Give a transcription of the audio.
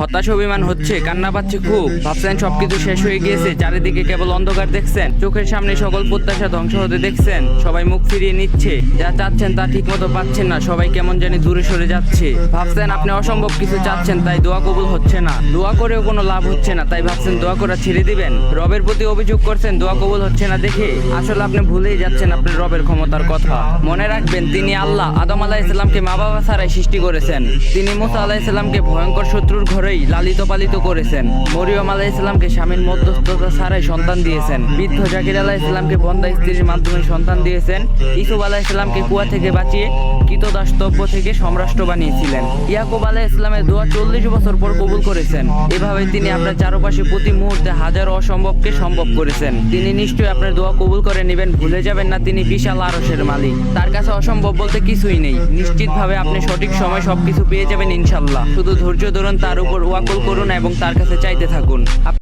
হতাশ অভিমান হচ্ছে, কান্না পাচ্ছে খুব। ভাবছেন সবকিছু শেষ হয়ে গিয়েছে, চারিদিকে কেবল অন্ধকার দেখছেন। চোখের সামনে সকল প্রত্যাশা ধ্বংস হতে দেখছেন, সবাই মুখ ফিরিয়ে নিচ্ছে। যা চাচ্ছেন তা ঠিক মতো পাচ্ছেন না, সবাই কেমন জানি দূরে সরে যাচ্ছে। ভাবছেন আপনি অসম্ভব কিছু চাচ্ছেন, তাই দোয়া কবুল হচ্ছে না। দোয়া করেও কোনো লাভ হচ্ছে না, তাই ভাবছেন দোয়া করা ছেড়ে দিবেন। রবের প্রতি অভিযোগ করছেন, দোয়া কবুল হচ্ছে না দেখে। আসলে আপনি ভুলেই যাচ্ছেন আপনার রবের ক্ষমতার কথা। মনে রাখবেন, তিনি আল্লাহ। আদম আলাহ ইসলামকে মা বাবা ছাড়াই সৃষ্টি করেছেন। তিনি মুসা আলাহ ইসলামকে ভয়ঙ্কর শত্রুর ঘরেই লালিত পালিত করেছেন। মরিয়ম আলাহ ইসলামকে স্বামীর মধ্যস্থতা ছাড়াই সন্তান দিয়েছেন। বৃদ্ধ জাকির আলাহ ইসলামকে বন্দা স্ত্রীর মাধ্যমে সন্তান দিয়েছেন। ইসুফ আলাহ ইসলামকে কুয়া থেকে বাঁচিয়ে কৃতদাস্তব্য থেকে সম্রাষ্ট্র বানিয়েছিলেন। ইয়াকুব আলাহ ইসলামের দোয়া চল্লিশ বছর পর কবুল করেছেন। এভাবে তিনি আপনার চারপাশে প্রতি মুহূর্তে হাজার অসম্ভবকে সম্ভব করেছেন। তিনি নিশ্চয়ই আপনার দোয়া কবুল করে নেবেন, ভুলে যাবেন না তিনি বিশাল আরসের মালিক। তার কাছে অসম্ভব বলতে কিছুই নেই। নিশ্চিতভাবে আপনি সঠিক সময় সবকিছু পেয়ে যাবেন ইনশাল্লাহ। শুধু ধৈর্য ধরুন, তার উপর ওয়াকল করুন এবং তার কাছে চাইতে থাকুন।